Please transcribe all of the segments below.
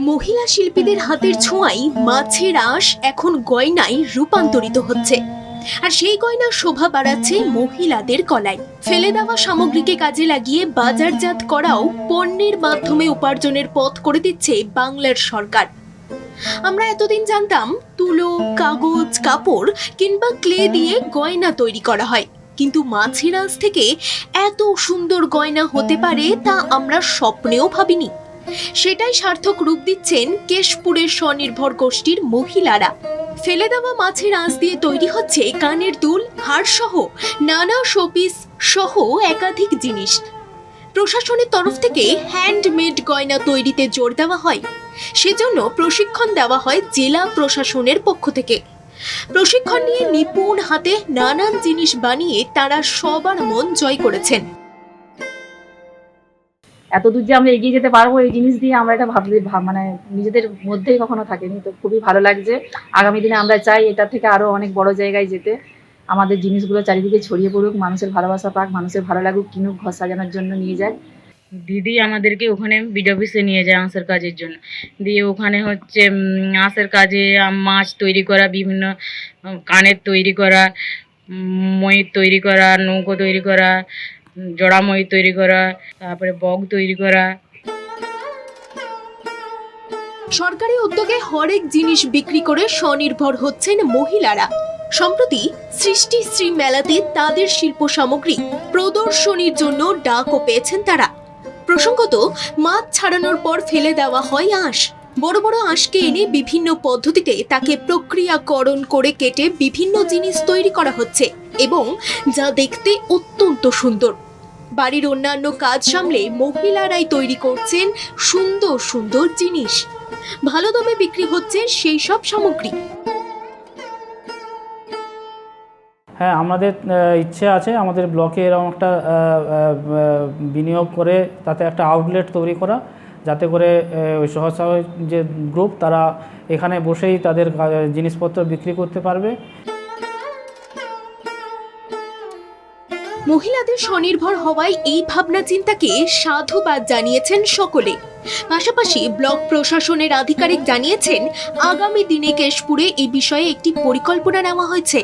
মহিলা শিল্পীদের হাতের ছোঁয়াই মাছের আঁশ এখন গয়নায় রূপান্তরিত হচ্ছে। আর সেই গয়না শোভা বাড়াচ্ছে মহিলাদের কলায়। ফেলে দেওয়া সামগ্রীকে কাজে লাগিয়ে বাজারজাত করাও পণ্যের মাধ্যমে উপার্জনের পথ করে দিচ্ছে বাংলার সরকার। আমরা এতদিন জানতাম, তুলো, কাগজ, কাপড় কিংবা ক্লে দিয়ে গয়না তৈরি করা হয়। কিন্তু মাছের আঁশ থেকে এত সুন্দর গয়না হতে পারে তা আমরা স্বপ্নেও ভাবিনি। সেটাই সার্থক রূপ দিচ্ছেন কেশপুরের স্বনির্ভর গোষ্ঠীর মহিলারা। ফেলে দেওয়া মাছের আঁশ দিয়ে তৈরি হচ্ছে কানের দুল হাড়সহ নানা শোপিস সহ একাধিক জিনিস। প্রশাসনের তরফ থেকে হ্যান্ডমেড গয়না তৈরিতে জোর দেওয়া হয়। সেজন্য প্রশিক্ষণ দেওয়া হয় জেলা প্রশাসনের পক্ষ থেকে। প্রশিক্ষণ নিয়ে নিপুণ হাতে নানান জিনিস বানিয়ে তারা সবার মন জয় করেছেন। এত দূর যে আমরা এগিয়ে যেতে পারব এই জিনিস দিয়ে আমরা এটা ভাবলে মানে নিজেদের মধ্যেই কখনো থাকেনি। তো খুবই ভালো লাগছে। আগামী দিনে আমরা চাই এটা থেকে আরও অনেক বড় জায়গায় যেতে। আমাদের জিনিসগুলো চারিদিকে ছড়িয়ে পড়ুক, মানুষের ভালোবাসা পাক, মানুষের ভালো লাগুক, কিনুক, ঘর সাজানোর জন্য নিয়ে যায় দিদি আমাদেরকে ওখানে বিড অফিসে নিয়ে যায় আঁশের কাজের জন্য। দিয়ে ওখানে হচ্ছে আঁশের কাজে মাছ তৈরি করা, বিভিন্ন কানের তৈরি করা ময়ূর তৈরি করা, নৌকো তৈরি করা, জড়া ময়ূর তৈরি করা, তারপরে বগ তৈরি করা। সরকারি উদ্যোগে হরেক জিনিস বিক্রি করে স্বনির্ভর হচ্ছেন মহিলারা। সম্প্রতি সৃষ্টি শ্রী মেলাতে তাদের শিল্প সামগ্রী প্রদর্শনীর জন্য ডাকও পেয়েছেন তারা। প্রসঙ্গত, মাছ ছাড়ানোর পর ফেলে দেওয়া হয় আঁশ। বড় বড় আঁশকে এনে বিভিন্ন পদ্ধতিতে তাকে প্রক্রিয়াকরণ করে কেটে বিভিন্ন জিনিস তৈরি করা হচ্ছে এবং যা দেখতে অত্যন্ত সুন্দর। বাড়ির অন্যান্য কাজ সামলে মহিলারাই তৈরি করছেন সুন্দর সুন্দর জিনিস। ভালো দামে বিক্রি হচ্ছে সেই সব সামগ্রী। হ্যাঁ আমাদের ইচ্ছে আছে আমাদের ব্লকে এরকম একটা বিনিয়োগ করে তাতে একটা আউটলেট তৈরি করা, যাতে করে ওই সহসহায় যে গ্রুপ তারা এখানে বসেই তাদের জিনিসপত্র বিক্রি করতে পারবে। মহিলাদের স্বনির্ভর হওয়ায় এই ভাবনা চিন্তাকে সাধুবাদ জানিয়েছেন সকলে। পাশাপাশি ব্লক প্রশাসনের আধিকারিক জানিয়েছেন, আগামী দিনে কেশপুরে এই বিষয়ে একটি পরিকল্পনা নেওয়া হয়েছে।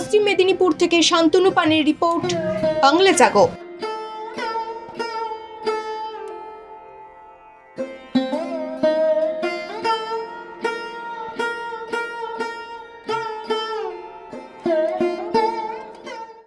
পশ্চিম মেদিনীপুর থেকে শান্তনু পানের রিপোর্ট বাংলা জাগো।